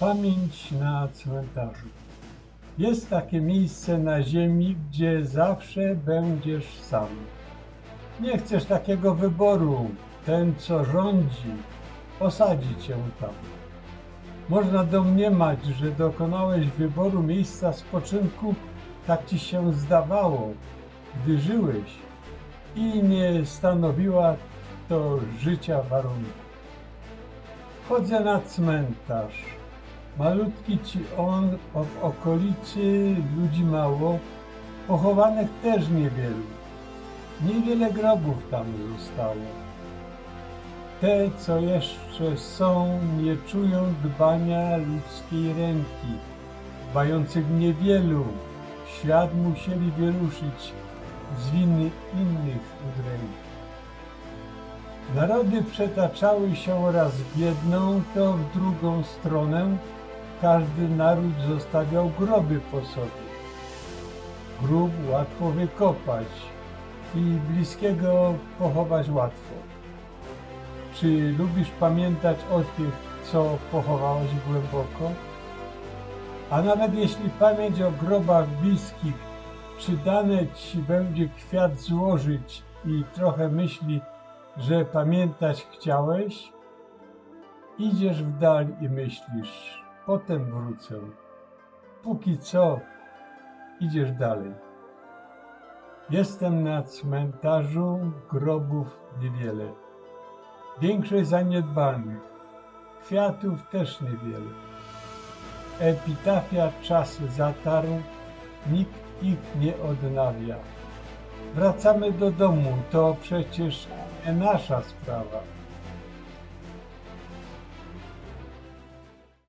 Pamięć na cmentarzu. Jest takie miejsce na ziemi, gdzie zawsze będziesz sam. Nie chcesz takiego wyboru. Ten, co rządzi, osadzi cię tam. Można domniemać, że dokonałeś wyboru miejsca spoczynku, tak ci się zdawało, gdy żyłeś i nie stanowiła to życia warunku. Chodzę na cmentarz. Malutki ci on, w okolicy ludzi mało, pochowanych też niewielu. Niewiele grobów tam zostało. Te, co jeszcze są, nie czują dbania ludzkiej ręki. Dbających niewielu, świat musieli wyruszyć z winy innych udręki. Narody przetaczały się raz w jedną, to w drugą stronę. Każdy naród zostawiał groby po sobie. Grób łatwo wykopać i bliskiego pochować łatwo. Czy lubisz pamiętać o tych, co pochowałeś głęboko? A nawet jeśli pamięć o grobach bliskich, czy dane ci będzie kwiat złożyć i trochę myśli, że pamiętać chciałeś? Idziesz w dal i myślisz, potem wrócę. Póki co, idziesz dalej. Jestem na cmentarzu, grobów niewiele. Większość zaniedbanych, kwiatów też niewiele. Epitafia czas zatarł, nikt ich nie odnawia. Wracamy do domu, to przecież не наша справа.